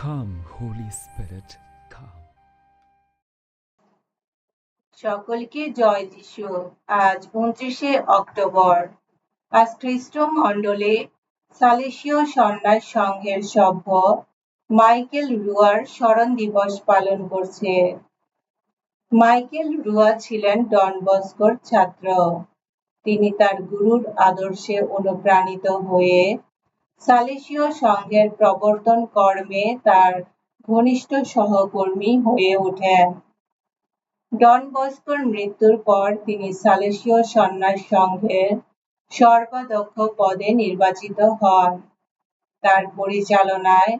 Holy Spirit, come. সকলকে জয় যিশু। আজ উনত্রিশে অক্টোবর। আজ খ্রিস্ট মণ্ডলে সালেসীয় সন্ন্যাস সংঘের সভ্য মাইকেল রুয়ার স্মরণ দিবস পালন করছে। মাইকেল রুয়া ছিলেন ডন বস্কোর ছাত্র। তিনি তার গুরুর আদর্শে অনুপ্রাণিত হয়ে সালেসীয় সংঘের প্রবর্তন কর্মে তার ঘনিষ্ঠ সহকর্মী হয়ে ওঠেন। ডন বস্কোর মৃত্যুর পর তিনি সালেসীয় সন্ন্যাস সংঘের সর্বাধ্যক্ষ পদে নির্বাচিত হন। তার পরিচালনায়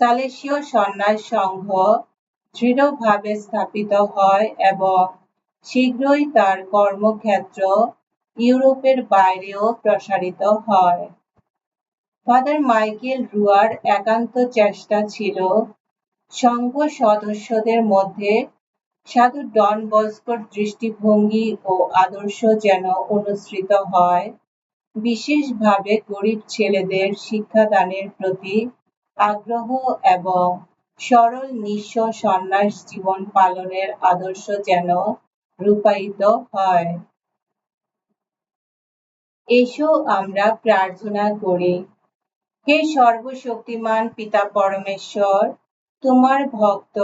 সালেসীয় সন্ন্যাস সংঘ দৃঢ়ভাবে স্থাপিত হয় এবং শীঘ্রই তার কর্মক্ষেত্র ইউরোপের বাইরেও প্রসারিত হয়। ফাদার মাইকেল রুয়ার একান্ত চেষ্টা ছিল সংঘ সদস্যদের মধ্যে সাধু ডন বস্কোর দৃষ্টিভঙ্গি ও আদর্শ যেন অনুসৃত হয়, বিশেষভাবে গরিব ছেলেদের শিক্ষাদানের প্রতি আগ্রহ এবং সরল নিঃস্ব সন্ন্যাস জীবন পালনের আদর্শ যেন রূপায়িত হয়। এসো আমরা প্রার্থনা করি। হে সর্বশক্তিমান পিতা পরমেশ্বর, তোমার ভক্ত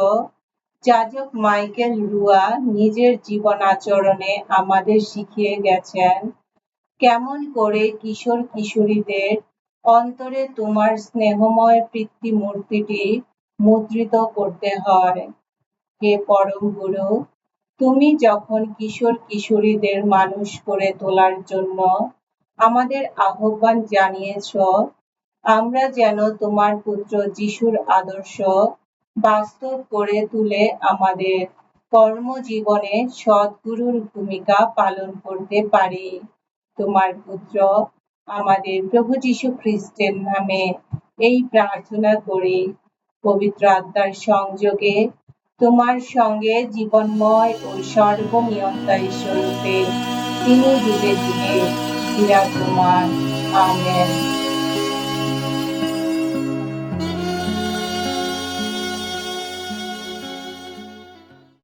যাজক মাইকেল রুয়া নিজের জীবন আচরণে আমাদের শিখিয়ে গেছেন, কেমন করে কিশোর কিশোরীদের অন্তরে তোমার স্নেহময় মূর্তিটি মুদ্রিত করতে হয়। হে পরম গুরু, তুমি যখন কিশোর কিশোরীদের মানুষ করে তোলার জন্য আমাদের আহ্বান জানিয়েছ আমরা যেন তোমার পুত্র যিশুর আদর্শ বাস্তব করে তুলে আমাদের কর্মজীবনে সদ্গুরুর ভূমিকা পালন করতে পারি তোমার পুত্র আমাদের প্রভু যীশু খ্রিস্টের নামে এই প্রার্থনা করি পবিত্র আত্মার সংযোগে তোমার সঙ্গে জীবনময় ও সর্বনিয়ন্তা স্বরূপে তিনি যুগে যুগে বিরাজমান আমেন